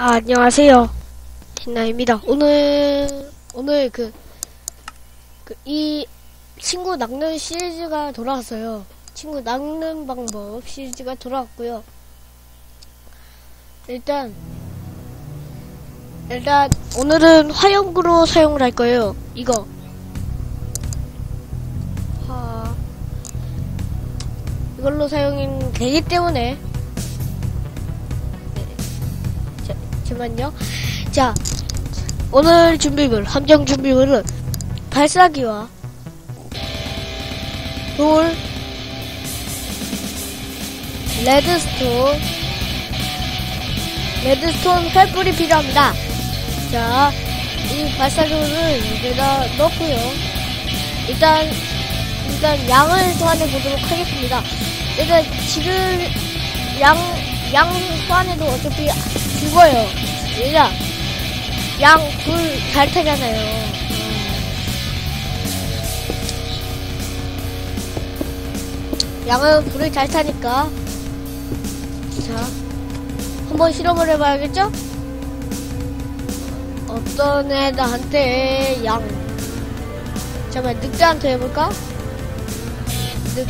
아, 안녕하세요. 신나입니다. 오늘, 오늘 그, 그, 이 친구 낚는 시리즈가 돌아왔어요. 친구 낚는 방법 시리즈가 돌아왔고요. 일단, 일단, 오늘은 화염구로 사용을 할 거예요. 이거. 화, 이걸로 사용이 되기 때문에, 잠깐만요. 자, 오늘 준비물, 함정 준비물은 발사기와 돌, 레드스톤, 레드스톤 횃불이 필요합니다. 자, 이 발사기를 여기다 넣고요. 일단, 일단 양을 소환해 보도록 하겠습니다. 일단 지금 양, 양 소환해도 어차피 죽어요. 왜냐? 양불잘 타잖아요. 음. 양은 불을 잘 타니까. 자, 한번 실험을 해봐야겠죠? 어떤 애들한테 양. 잠깐만, 늑대한테 해볼까? 늑,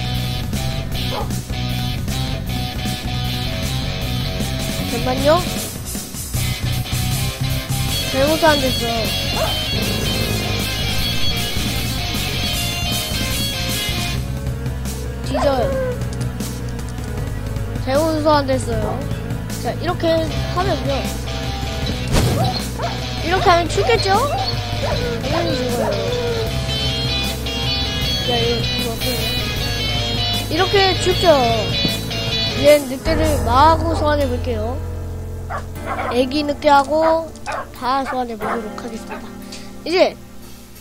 잠깐만요. 잘못 안 됐어. 뒤져요. 잘못 안 됐어요. 자, 이렇게 하면요. 이렇게 하면 죽겠죠? 당연히 죽어요. 야, 이거 죽었고. 이렇게 죽죠? 얘 늑대를 마구 소환해 볼게요. 애기 늑대하고 다 소환해 보도록 하겠습니다. 이제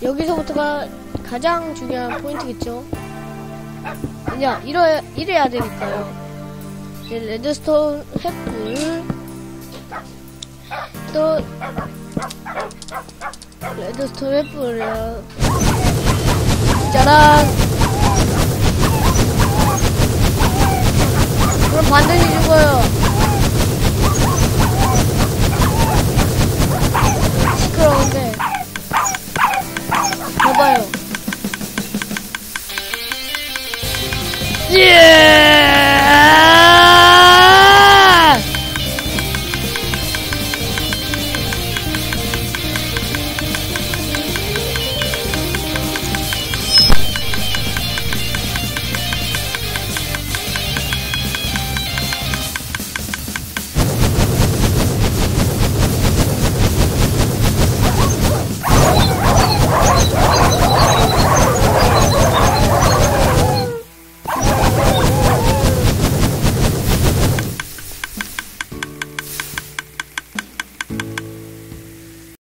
여기서부터가 가장 중요한 포인트겠죠. 그냥 이래 이래야 되니까요. 이제 레드스톤 횃불 또 레드스톤 횃불이요. 짜란. 완전히 죽어요. 시끄러운데. 봐봐요. 예!